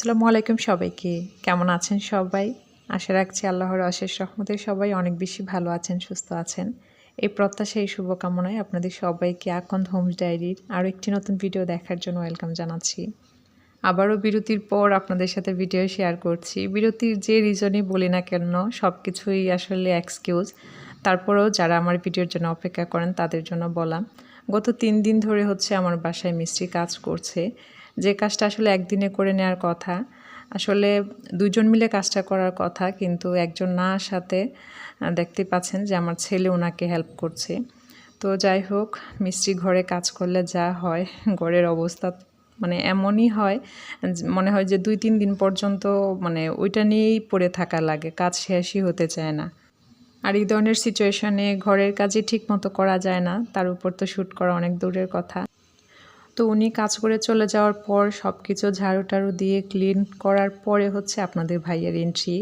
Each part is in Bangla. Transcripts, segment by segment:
আসসালামু আলাইকুম সবাইকে। কেমন আছেন সবাই? আশা রাখছি আল্লাহর অশেষ রহমতে সবাই অনেক বেশি ভালো আছেন, সুস্থ আছেন। এই প্রত্যাশা এই শুভকামনায় আপনাদের সবাইকে আকন্দ হোমস ডায়েরির আরও একটি নতুন ভিডিও দেখার জন্য ওয়েলকাম জানাচ্ছি। আবারও বিরতির পর আপনাদের সাথে ভিডিও শেয়ার করছি। বিরতির যে রিজনই বলি না কেন সব কিছুই আসলে এক্সকিউজ। তারপরেও যারা আমার ভিডিওর জন্য অপেক্ষা করেন, তাদের জন্য বলা। গত তিন দিন ধরে হচ্ছে আমার বাসায় মিস্ত্রি কাজ করছে। যে কাজটা আসলে একদিনে করে নেওয়ার কথা। আসলে দুজন মিলে কাজটা করার কথা, কিন্তু একজন না সাথে দেখতে পাচ্ছেন যে আমার ছেলে ওনাকে হেল্প করছে। তো যাই হোক, মিস্ত্রি ঘরে কাজ করলে যা হয়, ঘরের অবস্থা মানে এমনই হয় মনে হয় যে দুই তিন দিন পর্যন্ত মানে ওইটা নিয়েই পড়ে থাকা লাগে, কাজ শেষই হতে চায় না। আর এই ধরনের সিচুয়েশনে ঘরের কাজই ঠিক মতো করা যায় না, তার উপর তো শ্যুট করা অনেক দূরের কথা। তো উনি কাজ করে চলে যাওয়ার পর সব কিছু ঝাড়ু টাড়ু দিয়ে ক্লিন করার পরে হচ্ছে আপনাদের ভাইয়ের এন্ট্রি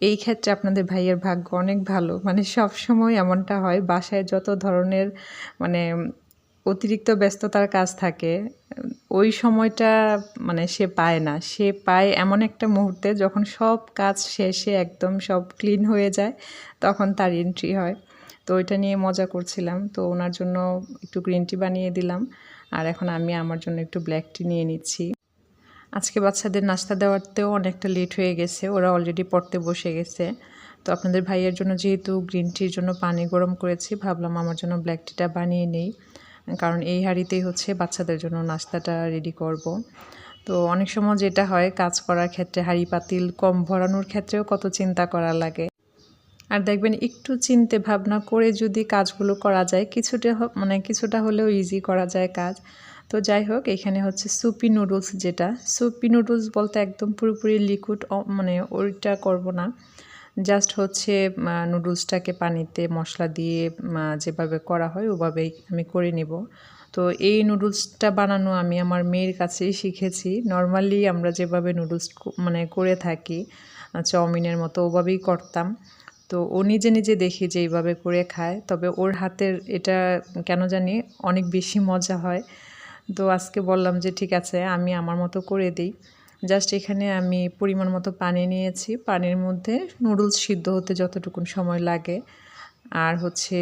এই ক্ষেত্রে আপনাদের ভাইয়ের ভাগ্য অনেক ভালো। মানে সব সময় এমনটা হয়, বাসায় যত ধরনের মানে অতিরিক্ত ব্যস্ততার কাজ থাকে, ওই সময়টা মানে সে পায় না। সে পায় এমন একটা মুহূর্তে যখন সব কাজ শেষে একদম সব ক্লিন হয়ে যায়, তখন তার এন্ট্রি হয়। তো ওইটা নিয়ে মজা করছিলাম। তো ওনার জন্য একটু গ্রিন টি বানিয়ে দিলাম। আর এখন আমি আমার জন্য একটু ব্ল্যাক টি নিয়ে নিচ্ছি। আজকে বাচ্চাদের নাস্তা দেওয়াতেও অনেকটা লেট হয়ে গেছে, ওরা অলরেডি পড়তে বসে গেছে। তো আপনাদের ভাইয়ের জন্য যেহেতু গ্রিন টির জন্য পানি গরম করেছি, ভাবলাম আমার জন্য ব্ল্যাক টিটা বানিয়ে নেই। কারণ এই হাঁড়িতেই হচ্ছে বাচ্চাদের জন্য নাস্তাটা রেডি করব। তো অনেক সময় যেটা হয়, কাজ করার ক্ষেত্রে হাঁড়ি পাতিল কম ভরানোর ক্ষেত্রেও কত চিন্তা করা লাগে। আর দেখবেন একটু চিনতে ভাবনা করে যদি কাজগুলো করা যায়, কিছুটা মানে কিছুটা হলেও ইজি করা যায় কাজ। তো যাই হোক, এখানে হচ্ছে সুপি নুডলস যেটা। সুপি নুডলস বলতে একদম পুরোপুরি লিকুইড মানে ওইটা করব না। জাস্ট হচ্ছে নুডলসটাকে পানিতে মশলা দিয়ে যেভাবে করা হয় ওভাবেই আমি করে নিব। তো এই নুডলসটা বানানো আমি আমার মেয়ের কাছেই শিখেছি। নর্মালি আমরা যেভাবে নুডলস মানে করে থাকি চাউমিনের মতো ওভাবেই করতাম। তো ও নিজে নিজে দেখি যে এইভাবে করে খায়। তবে ওর হাতের এটা কেন জানি অনেক বেশি মজা হয়। তো আজকে বললাম যে, ঠিক আছে, আমি আমার মতো করে দিই। জাস্ট এখানে আমি পরিমাণ মতো পানি নিয়েছি। পানির মধ্যে নুডলস সিদ্ধ হতে যতটুকুন সময় লাগে। আর হচ্ছে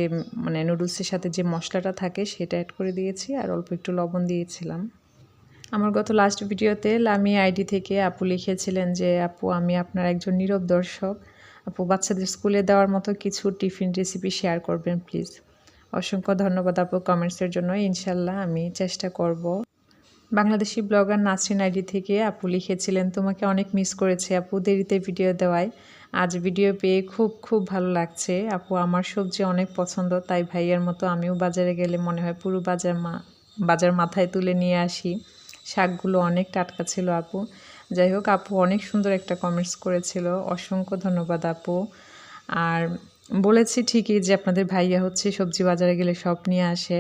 মানে নুডলসের সাথে যে মশলাটা থাকে সেটা অ্যাড করে দিয়েছি আর অল্প একটু লবণ দিয়েছিলাম। আমার গত লাস্ট ভিডিওতে লামি আইডি থেকে আপু লিখেছিলেন যে, আপু, আমি আপনার একজন নীরব দর্শক। আপু, বাচ্চাদের স্কুলে দেওয়ার মতো কিছু টিফিন রেসিপি শেয়ার করবেন প্লিজ অসংখ্য ধন্যবাদ আপু কমেন্টসের জন্য। ইনশাল্লাহ আমি চেষ্টা করব। বাংলাদেশি ব্লগার নাসরিন আইডি থেকে আপু লিখেছিলেন, তোমাকে অনেক মিস করেছে আপু, দেরিতে ভিডিও দেওয়ায়। আজ ভিডিও পেয়ে খুব খুব ভালো লাগছে। আপু, আমার সবজি অনেক পছন্দ, তাই ভাইয়ের মতো আমিও বাজারে গেলে মনে হয় পুরো বাজার মা, বাজার মাথায় তুলে নিয়ে আসি। শাকগুলো অনেক টাটকা ছিল আপু। যাই হোক, আপু অনেক সুন্দর একটা কমেন্টস করেছিল। অসংখ্য ধন্যবাদ আপু। আর বলেছি ঠিকই যে আপনাদের ভাইয়া হচ্ছে সবজি বাজারে গেলে সব নিয়ে আসে।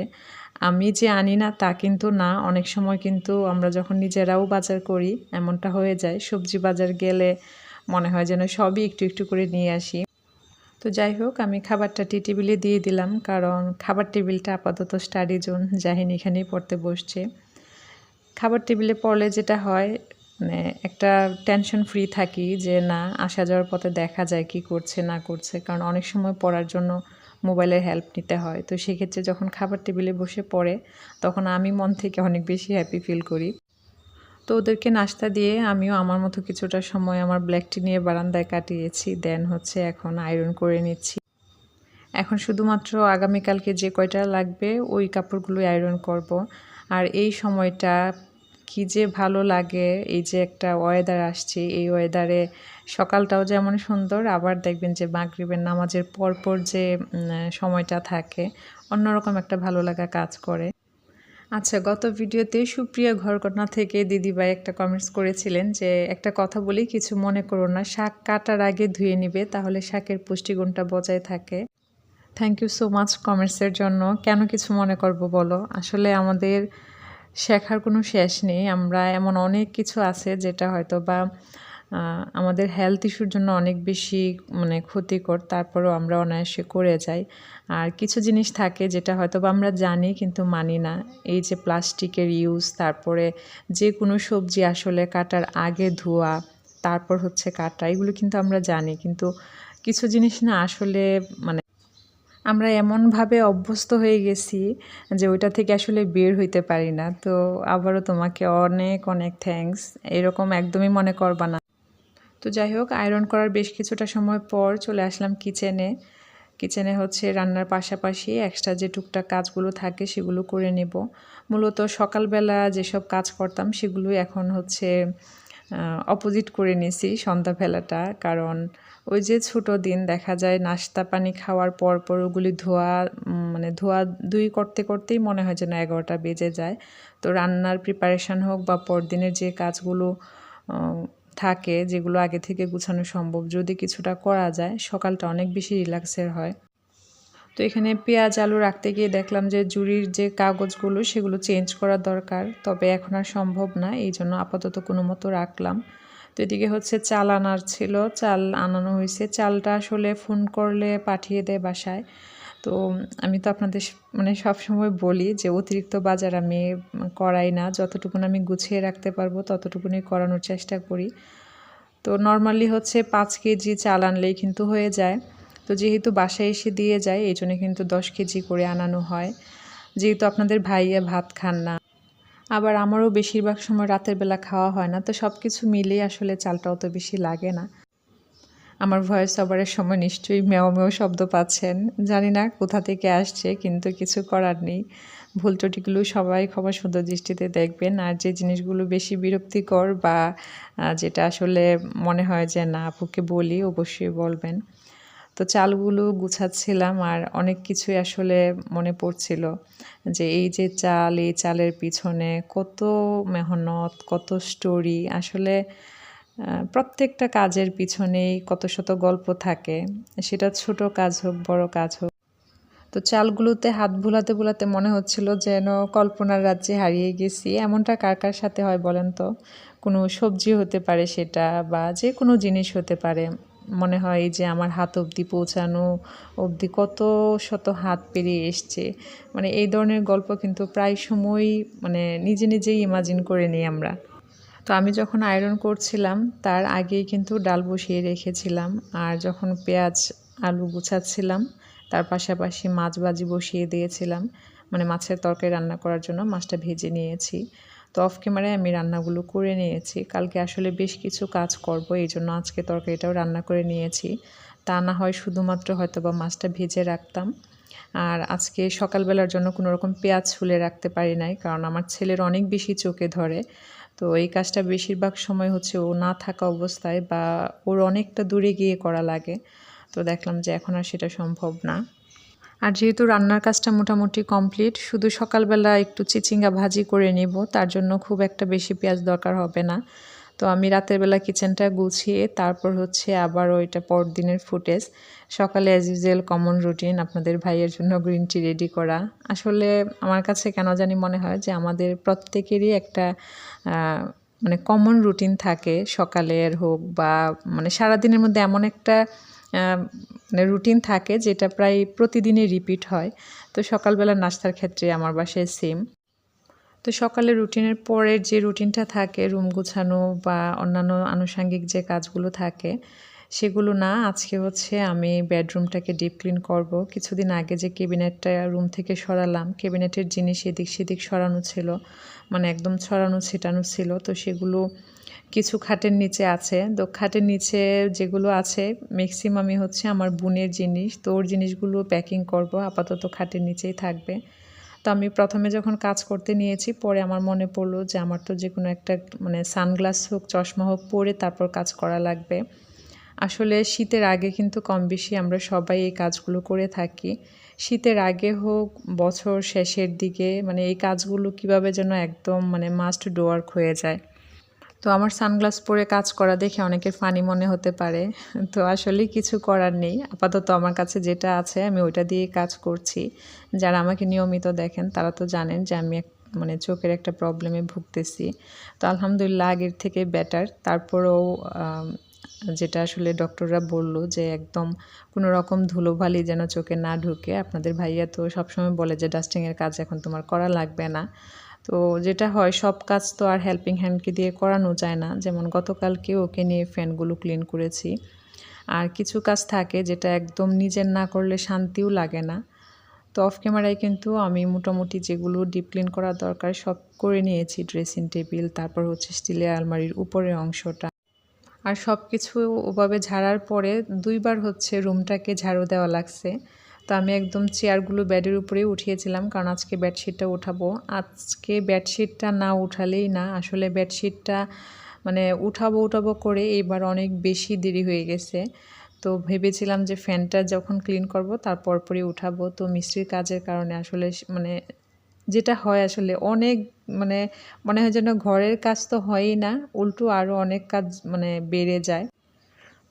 আমি যে আনি না তা কিন্তু না। অনেক সময় কিন্তু আমরা যখন নিজেরাও বাজার করি, এমনটা হয়ে যায়। সবজি বাজার গেলে মনে হয় যেন সবই একটু একটু করে নিয়ে আসি। তো যাই হোক, আমি খাবারটা টি টেবিলে দিয়ে দিলাম। কারণ খাবার টেবিলটা আপাতত স্টাডি জোন জাহিন এখানেই পড়তে বসছে। খাবার টেবিলে পড়লে যেটা হয় মানে একটা টেনশন ফ্রি থাকি যে না, আসা যাওয়ার পথে দেখা যায় কি করছে, না করছে। কারণ অনেক সময় পড়ার জন্য মোবাইলের হেল্প নিতে হয়। তো সেক্ষেত্রে যখন খাবার টেবিলে বসে পড়ে, তখন আমি মন থেকে অনেক বেশি হ্যাপি ফিল করি। তো ওদেরকে নাস্তা দিয়ে আমিও আমার মতো কিছুটা সময় আমার ব্ল্যাক টি নিয়ে বারান্দায় কাটিয়েছি। দেন হচ্ছে এখন আয়রন করে নিচ্ছি। এখন শুধুমাত্র আগামীকালকে যে কয়টা লাগবে, ওই কাপড়গুলোই আয়রন করব। আর এই সময়টা কি যে ভালো লাগে, এই যে একটা ওয়েদার আসছে, এই ওয়েদারে সকালটাও যেমন সুন্দর, আবার দেখবেন যে মাগরিবের নামাজের পরপর যে সময়টা থাকে, অন্যরকম একটা ভালো লাগা কাজ করে। আচ্ছা গত ভিডিওতে সুপ্রিয়া ঘরকন্যা থেকে দিদিভাই একটা কমেন্টস করেছিলেন যে, একটা কথা বলি, কিছু মনে করো না, শাক কাটার আগে ধুয়ে নিবে, তাহলে শাকের পুষ্টিগুণটা বজায় থাকে। থ্যাংক ইউ সো মাচ কমেন্টসের জন্য। কেন কিছু মনে করব বলো? আসলে আমাদের শেখার কোনো শেষ নেই। আমরা এমন অনেক কিছু আছে যেটা হয়তো বা আমাদের হেলথ ইস্যুর জন্য অনেক বেশি মানে ক্ষতিকর, তারপরেও আমরা অনায়াসে করে যাই। আর কিছু জিনিস থাকে যেটা হয়তো বা আমরা জানি কিন্তু মানি না। এই যে প্লাস্টিকের ইউজ তারপরে যে কোনো সবজি আসলে কাটার আগে ধোয়া, তারপর হচ্ছে কাটা, এগুলো কিন্তু আমরা জানি। কিন্তু কিছু জিনিস না আসলে মানে আমরা এমনভাবে অভ্যস্ত হয়ে গেছি যে ওইটা থেকে আসলে বের হইতে পারি না। তো আবারও তোমাকে অনেক অনেক থ্যাঙ্কস এরকম একদমই মনে করবা না। তো যাই হোক আয়রন করার বেশ কিছুটা সময় পর চলে আসলাম কিচেনে কিচেনে হচ্ছে রান্নার পাশাপাশি এক্সট্রা যে টুকটাক কাজগুলো থাকে সেগুলো করে নেব। মূলত সকালবেলা যেসব কাজ করতাম সেগুলো এখন হচ্ছে অপোজিট করে নিয়েছি সন্ধ্যাবেলাটা। কারণ ওই যে ছোট দিন দেখা যায়, নাস্তা পানি খাওয়ার পর পর ওগুলি ধোয়া মানে ধোয়া দুই করতে করতেই মনে হয় যেন এগারোটা বেজে যায়। তো রান্নার প্রিপারেশান হোক বা পরদিনের যে কাজগুলো থাকে যেগুলো আগে থেকে গুছানো সম্ভব, যদি কিছুটা করা যায়, সকালটা অনেক বেশি রিল্যাক্সের হয়। তো এখানে পেঁয়াজ, আলু রাখতে গিয়ে দেখলাম যে জুড়ির যে কাগজগুলো, সেগুলো চেঞ্জ করা দরকার। তবে এখন আর সম্ভব না এই জন্য আপাতত কোনো মতো রাখলাম। তো এদিকে হচ্ছে চাল আনার ছিল, চাল আনানো হয়েছে চালটা আসলে ফোন করলে পাঠিয়ে দেয় বাসায়। তো আমি তো আপনাদের মানে সব সময় বলি যে অতিরিক্ত বাজার আমি করাই না। যতটুকুন আমি গুছিয়ে রাখতে পারব ততটুকুনি করানোর চেষ্টা করি। তো নর্মালি হচ্ছে পাঁচ কেজি চাল আনলেই কিন্তু হয়ে যায়। তো যেহেতু বাসায় এসে দিয়ে যায় এই জন্য কিন্তু দশ কেজি করে আনানো হয়। যেহেতু আপনাদের ভাইয়া ভাত খান না। আবার আমারও বেশিরভাগ সময় রাতের বেলা খাওয়া হয় না, তো সব কিছু মিলিয়ে আসলে চালটা অত বেশি লাগে না। আমার ভয়েস ওভারের সময় নিশ্চয়ই মেও মেও শব্দ পাচ্ছেন। জানি না কোথা থেকে আসছে, কিন্তু কিছু করার নেই। ভুল ত্রুটিগুলো সবাই ক্ষমা সুন্দর দৃষ্টিতে দেখবেন, আর যে জিনিসগুলো বেশি বিরক্তিকর বা যেটা আসলে মনে হয় যে, না, আপুকে বলি, অবশ্যই বলবেন। তো চালগুলো গুছাচ্ছিলাম আর অনেক কিছুই আসলে মনে পড়ছিল যে এই যে চাল, এই চালের পিছনে কত মেহনত, কত স্টোরি আসলে প্রত্যেকটা কাজের পিছনেই কত শত গল্প থাকে। সেটা ছোট কাজ হোক, বড় কাজ হোক। তো চালগুলোতে হাত বুলাতে বুলাতে মনে হচ্ছিল যেন কল্পনার রাজ্যে হারিয়ে গেছি। এমনটা কার কার সাথে হয় বলেন তো? কোনো সবজি হতে পারে সেটা বা যে কোনো জিনিস হতে পারে। মনে হয় যে আমার হাত অবধি পৌঁছানো অবধি কত শত হাত পেরিয়ে এসছে। মানে এই ধরনের গল্প কিন্তু প্রায় সময়ই মানে নিজে নিজেই ইমাজিন করে নিই আমরা। তো আমি যখন আয়রন করছিলাম, তার আগেই কিন্তু ডাল বসিয়ে রেখেছিলাম আর যখন পেঁয়াজ, আলু গুছাচ্ছিলাম, তার পাশাপাশি মাছ ভাজি বসিয়ে দিয়েছিলাম। মানে মাছের তরকারি রান্না করার জন্য মাছটা ভেজে নিয়েছি। তো অফ ক্যামেরায় আমি রান্নাগুলো করে নিয়েছি। কালকে আসলে বেশ কিছু কাজ করব, এই জন্য আজকে তরকারিটাও রান্না করে নিয়েছি। তা না হয় শুধুমাত্র হয়তো বা মাছটা ভেজে রাখতাম। আর আজকে সকালবেলার জন্য কোনো রকম পেঁয়াজ ছুলে রাখতে পারি নাই, কারণ আমার ছেলের অনেক বেশি চোখে ধরে। তো এই কাজটা বেশিরভাগ সময় হচ্ছে ও না থাকা অবস্থায় বা ওর অনেকটা দূরে গিয়ে করা লাগে। তো দেখলাম যে এখন আর সেটা সম্ভব না। আর যেহেতু রান্নার কাজটা মোটামুটি কমপ্লিট, শুধু সকালবেলা একটু চিচিঙ্গা ভাজি করে নিব, তার জন্য খুব একটা বেশি পেঁয়াজ দরকার হবে না। তো আমি রাতের বেলা কিচেনটা গুছিয়ে, তারপর হচ্ছে আবার ওইটা পরদিনের ফুটেজ। সকালে অ্যাজ ইউজুয়াল কমন রুটিন আপনাদের ভাইয়ের জন্য গ্রিন টি রেডি করা। আসলে আমার কাছে কেন জানি মনে হয় যে আমাদের প্রত্যেকেরই একটা মানে কমন রুটিন থাকে সকালের হোক বা মানে সারাদিনের মধ্যে এমন একটা রুটিন থাকে যেটা প্রায় প্রতিদিনই রিপিট হয়। তো সকালবেলা নাস্তার ক্ষেত্রে আমার বাসায় সেম তো সকালে রুটিনের পরের যে রুটিনটা থাকে রুম গুছানো বা অন্যান্য আনুষঙ্গিক যে কাজগুলো থাকে, সেগুলো না, আজকে হচ্ছে আমি বেডরুমটাকে ডিপ ক্লিন করব। কিছুদিন আগে যে কেবিনেটটা রুম থেকে সরালাম কেবিনেটের জিনিস এদিক সেদিক সরানো ছিল মানে একদম ছড়ানো ছিটানো ছিল, তো সেগুলো কিছু খাটের নিচে আছে। তো খাটের নিচে যেগুলো আছে ম্যাক্সিমামই হচ্ছে আমার বোনের জিনিস। তো ওর জিনিসগুলো প্যাকিং করব, আপাতত খাটের নিচেই থাকবে। তো আমি প্রথমে যখন কাজ করতে নিয়েছি, পরে আমার মনে পড়ল যে আমার তো যে কোনো একটা মানে সানগ্লাস হোক, চশমা হোক, পরে তারপর কাজ করা লাগবে। আসলে শীতের আগে কিন্তু কম বেশি আমরা সবাই এই কাজগুলো করে থাকি। শীতের আগে হোক, বছর শেষের দিকে মানে এই কাজগুলো কীভাবে যেন একদম মানে মাস্ট ডোয়ার্ক হয়ে যায়। তো আমার সানগ্লাস পরে কাজ করা দেখে অনেকের ফানি মনে হতে পারে। তো আসলে কিছু করার নেই। আপাতত আমার কাছে যেটা আছে, আমি ওইটা দিয়ে কাজ করছি। যারা আমাকে নিয়মিত দেখেন, তারা তো জানেন যে আমি এক মানে চোখের একটা প্রবলেমে ভুগতেছি। তো আলহামদুলিল্লাহ আগের থেকে বেটার তারপরেও যেটা আসলে ডক্টররা বলল যে একদম কোনো রকম ধুলোবালি যেন চোখে না ঢুকে। আপনাদের ভাইয়া তো সবসময় বলে যে ডাস্টিংয়ের কাজ এখন তোমার করা লাগবে না। তো যেটা হয়, সব কাজ তো আর হেল্পিং হ্যান্ডকে দিয়ে করানো যায় না। যেমন গতকালকে ওকে নিয়ে ফ্যানগুলো ক্লিন করেছি। আর কিছু কাজ থাকে যেটা একদম নিজের না করলে শান্তিও লাগে না। তো অফ ক্যামেরায় কিন্তু আমি মোটামুটি যেগুলো ডিপ ক্লিন করা দরকার, সব করে নিয়েছি ড্রেসিং টেবিল তারপর হচ্ছে স্টিলের আলমারির উপরের অংশটা। আর সব কিছু ওভাবে ঝাড়ার পরে দুইবার হচ্ছে রুমটাকে ঝাড়ু দেওয়া লাগছে। তো আমি একদম চেয়ারগুলো বেডের উপরেই উঠিয়েছিলাম, কারণ আজকে বেডশিটটা উঠাবো। আজকে বেডশিটটা না উঠালেই না, আসলে বেডশিটটা মানে উঠাবো উঠাবো করে এবার অনেক বেশি দেরি হয়ে গেছে। তো ভেবেছিলাম যে ফ্যানটা যখন ক্লিন করব তারপর পরই উঠাবো। তো মিস্ত্রির কাজের কারণে আসলে মানে যেটা হয় আসলে অনেক মানে মনে হয় যেন ঘরের কাজ তো হয়ই না, উল্টো আরও অনেক কাজ মানে বেড়ে যায়।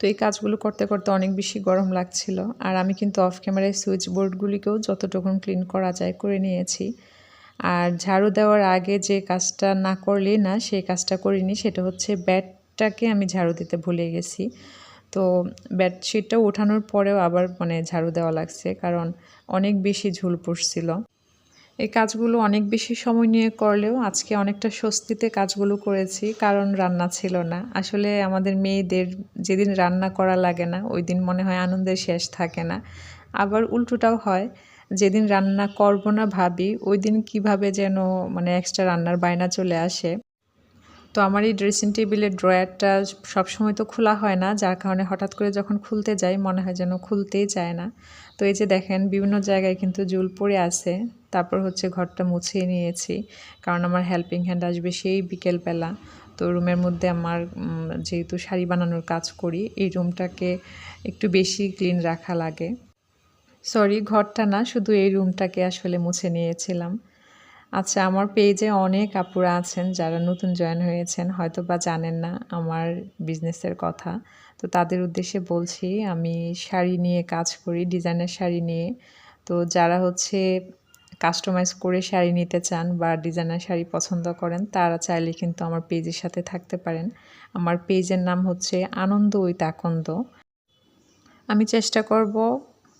তো এই কাজগুলো করতে করতে অনেক বেশি গরম লাগছিল। আর আমি কিন্তু অফ ক্যামেরায় সুইচ বোর্ডগুলিকেও যতটুকু ক্লিন করা যায় করে নিয়েছি। আর ঝাড়ু দেওয়ার আগে যে কাজটা না করলেই না, সেই কাজটা করিনি, সেটা হচ্ছে ব্যাটটাকে আমি ঝাড়ু দিতে ভুলে গেছি। তো বেডশিটটা ওঠানোর পরেও আবার মানে ঝাড়ু দেওয়া লাগছে, কারণ অনেক বেশি ঝুল পড়ছিল। এই কাজগুলো অনেক বেশি সময় নিয়ে করলেও আজকে অনেকটা স্বস্তিতে কাজগুলো করেছি, কারণ রান্না ছিল না। আসলে আমাদের মেয়েদের যেদিন রান্না করা লাগে না, ওই দিন মনে হয় আনন্দের শেষ থাকে না। আবার উল্টোটাও হয়, যেদিন রান্না করব না ভাবি, ওই দিন কীভাবে যেন মানে এক্সট্রা রান্নার বায়না চলে আসে। তো আমার এই ড্রেসিং টেবিলের ড্রয়ারটা সবসময় তো খোলা হয় না, যার কারণে হঠাৎ করে যখন খুলতে যাই, মনে হয় যেন খুলতেই চায় না। তো এই যে দেখেন, বিভিন্ন জায়গায় কিন্তু জুল পড়ে আছে। তারপর হচ্ছে ঘরটা মুছিয়ে নিয়েছি। কারণ আমার হেল্পিং হ্যান্ড আসবে সেই বিকেলবেলা। তো রুমের মধ্যে আমার যেহেতু শাড়ি বানানোর কাজ করি, এই রুমটাকে একটু বেশি ক্লিন রাখা লাগে। সরি ঘরটা না, শুধু এই রুমটাকে আসলে মুছে নিয়েছিলাম। আচ্ছা আমার পেজে অনেক আপুরা আছেন যারা নতুন জয়েন হয়েছেন হয়তো বা জানেন না আমার বিজনেসের কথা। তো তাদের উদ্দেশ্যে বলছি, আমি শাড়ি নিয়ে কাজ করি ডিজাইনের শাড়ি নিয়ে। তো যারা হচ্ছে কাস্টমাইজ করে শাড়ি নিতে চান বা ডিজাইনার শাড়ি পছন্দ করেন, তারা চাইলে কিন্তু আমার পেজের সাথে থাকতে পারেন। আমার পেজের নাম হচ্ছে আনন্দ উইথ আকন্দ। আমি চেষ্টা করব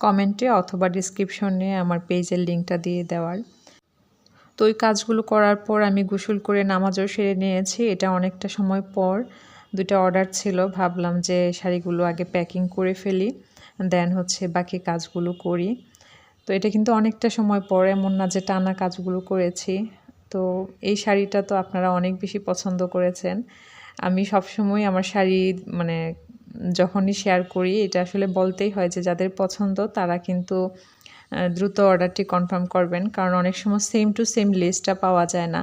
কমেন্টে অথবা ডিসক্রিপশনে আমার পেজের লিঙ্কটা দিয়ে দেওয়ার। তো ওই কাজগুলো করার পর আমি গোসল করে নামাজও সেরে নিয়েছি। এটা অনেকটা সময় পর দুটা অর্ডার ছিল। ভাবলাম যে শাড়িগুলো আগে প্যাকিং করে ফেলি দেন হচ্ছে বাকি কাজগুলো করি। তো এটা কিন্তু অনেকটা সময় পর, এমন না যে টানা কাজগুলো করেছি। তো এই শাড়িটা তো আপনারা অনেক বেশি পছন্দ করেছেন। আমি সবসময় আমার শাড়ি মানে যখনই শেয়ার করি, এটা আসলে বলতেই হয় যে যাদের পছন্দ, তারা কিন্তু দ্রুত অর্ডারটি কনফার্ম করবেন। কারণ অনেক সময় সেম টু সেম লিস্টটা পাওয়া যায় না।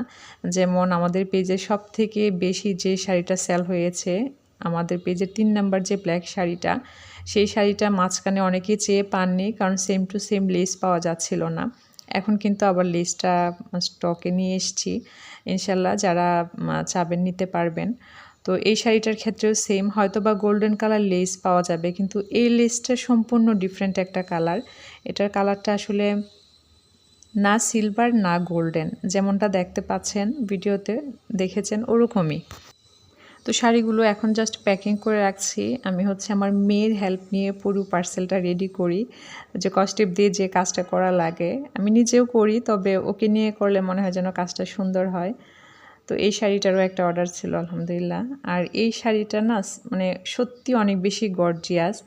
যেমন আমাদের পেজে সব থেকে বেশি যে শাড়িটা সেল হয়েছে, আমাদের পেজের তিন নাম্বার যে ব্ল্যাক শাড়িটা সেই শাড়িটা মাঝখানে অনেকেই চেয়ে পাননি, কারণ সেম টু সেম লেস পাওয়া যাচ্ছিল না। এখন কিন্তু আবার লেসটা স্টকে নিয়ে এসছি। ইনশাল্লাহ যারা চাবেন নিতে পারবেন। তো এই শাড়িটার ক্ষেত্রেও সেম হয়তো বা গোল্ডেন কালার লেস পাওয়া যাবে, কিন্তু এই লেসটা সম্পূর্ণ ডিফারেন্ট একটা কালার এটার কালারটা আসলে না সিলভার না গোল্ডেন যেমনটা দেখতে পাচ্ছেন, ভিডিওতে দেখেছেন, ওরকমই। তো শাড়িগুলো এখন জাস্ট প্যাকিং করে রাখছি। আমি হচ্ছে আমার মেয়ের হেল্প নিয়ে পুরো পার্সেলটা রেডি করি। যে কস্টিপ দিয়ে যে কাজটা করা লাগে। আমি নিজেও করি, তবে ওকে নিয়ে করলে মনে হয় যেন কাজটা সুন্দর হয়। তো এই শাড়িটারও একটা অর্ডার ছিল, আলহামদুলিল্লাহ। আর এই শাড়িটা না মানে সত্যি অনেক বেশি গর্জিয়াস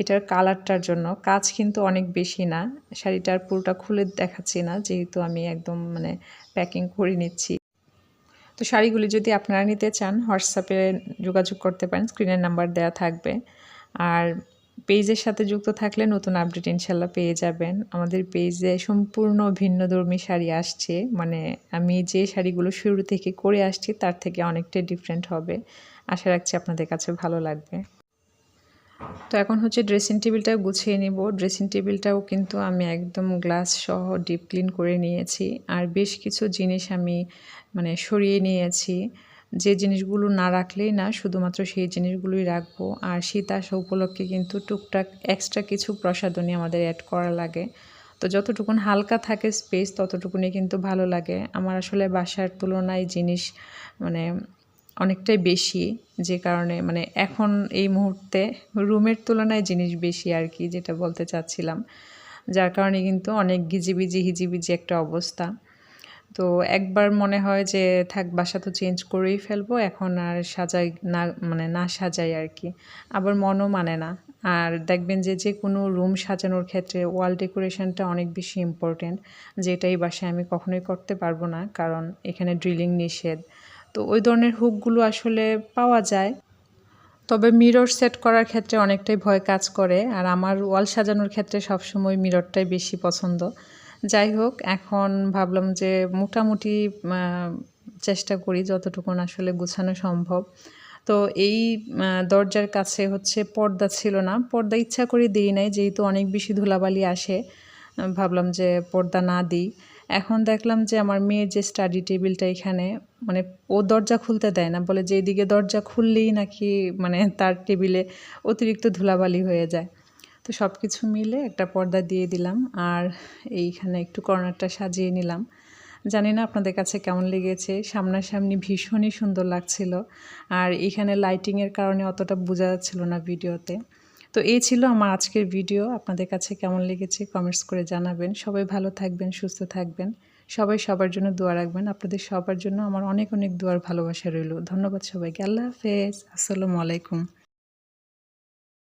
এটার কালারটার জন্য। কাজ কিন্তু অনেক বেশি না। শাড়িটার পুরোটা খুলে দেখাচ্ছি না, যেহেতু আমি একদম মানে প্যাকিং করে নিচ্ছি। তো শাড়িগুলি যদি আপনারা নিতে চান, হোয়াটসঅ্যাপে যোগাযোগ করতে পারেন, স্ক্রিনের নাম্বার দেওয়া থাকবে। আর পেজের সাথে যুক্ত থাকলে নতুন আপডেট ইনশাল্লাহ পেয়ে যাবেন। আমাদের পেজে সম্পূর্ণ ভিন্ন ধর্মী শাড়ি আসছে। মানে আমি যে শাড়িগুলো শুরু থেকে করে আসছি, তার থেকে অনেকটাই ডিফারেন্ট হবে। আশা রাখছি আপনাদের কাছে ভালো লাগবে। তো এখন হচ্ছে ড্রেসিং টেবিলটা গুছিয়ে নিব। ড্রেসিং টেবিলটাও কিন্তু আমি একদম গ্লাস সহ ডিপ ক্লিন করে নিয়েছি। আর বেশ কিছু জিনিস আমি মানে সরিয়ে নিয়েছি। যে জিনিসগুলো না রাখলেই না, শুধুমাত্র সেই জিনিসগুলোই রাখব। আর শীত আসা উপলক্ষে কিন্তু টুকটাক এক্সট্রা কিছু প্রসাধনী আমাদের অ্যাড করা লাগে। তো যতটুকুন হালকা থাকে স্পেস ততটুকুনি কিন্তু ভালো লাগে। আমার আসলে বাসার তুলনায় জিনিস মানে অনেকটাই বেশি, যে কারণে মানে এখন এই মুহূর্তে রুমের তুলনায় জিনিস বেশি আর কি, যেটা বলতে চাচ্ছিলাম। যার কারণে কিন্তু অনেক গিজিবিজি, হিজিবিজি একটা অবস্থা। তো একবার মনে হয় যে, থাক, বাসা তো চেঞ্জ করেই ফেলব, এখন আর সাজাই না মানে না সাজাই আর কি। আবার মনও মানে না। আর দেখবেন যে যে কোনো রুম সাজানোর ক্ষেত্রে ওয়াল ডেকোরেশনটা অনেক বেশি ইম্পর্টেন্ট যেটাই বাসায় আমি কখনোই করতে পারব না, কারণ এখানে ড্রিলিং নিষেধ। তো ওই ধরনের হুকগুলো আসলে পাওয়া যায়। তবে মিরর সেট করার ক্ষেত্রে অনেকটাই ভয় কাজ করে, আর আমার ওয়াল সাজানোর ক্ষেত্রে সবসময় মিররটাই বেশি পছন্দ। যাই হোক, এখন ভাবলাম যে মোটামুটি চেষ্টা করি যতটুকুন আসলে গোছানো সম্ভব। তো এই দরজার কাছে হচ্ছে পর্দা ছিল না। পর্দা ইচ্ছা করে দিই নাই, যেহেতু অনেক বেশি ধুলাবালি আসে ভাবলাম যে পর্দা না দিই। এখন দেখলাম যে আমার মেয়ের যে স্টাডি টেবিলটা এখানে মানে ও দরজা খুলতে দেয় না, বলে যে এদিকে দরজা খুললেই নাকি মানে তার টেবিলে অতিরিক্ত ধুলাবালি হয়ে যায়। তো সব কিছু মিলে একটা পর্দা দিয়ে দিলাম আর এইখানে একটু কর্নারটা সাজিয়ে নিলাম। জানি না আপনাদের কাছে কেমন লেগেছে, সামনাসামনি ভীষণই সুন্দর লাগছিল আর এখানে লাইটিংয়ের কারণে অতটা বোঝা যাচ্ছিল না ভিডিওতে। তো এই ছিল আমার আজকের ভিডিও। আপনাদের কাছে কেমন লেগেছে কমেন্টস করে জানাবেন। সবাই ভালো থাকবেন, সুস্থ থাকবেন। সবাই সবার জন্য দোয়া রাখবেন। আপনাদের সবার জন্য আমার অনেক অনেক দোয়ার ভালোবাসা রইল। ধন্যবাদ সবাইকে। আল্লাহ হাফেজ। আসসালামু আলাইকুম।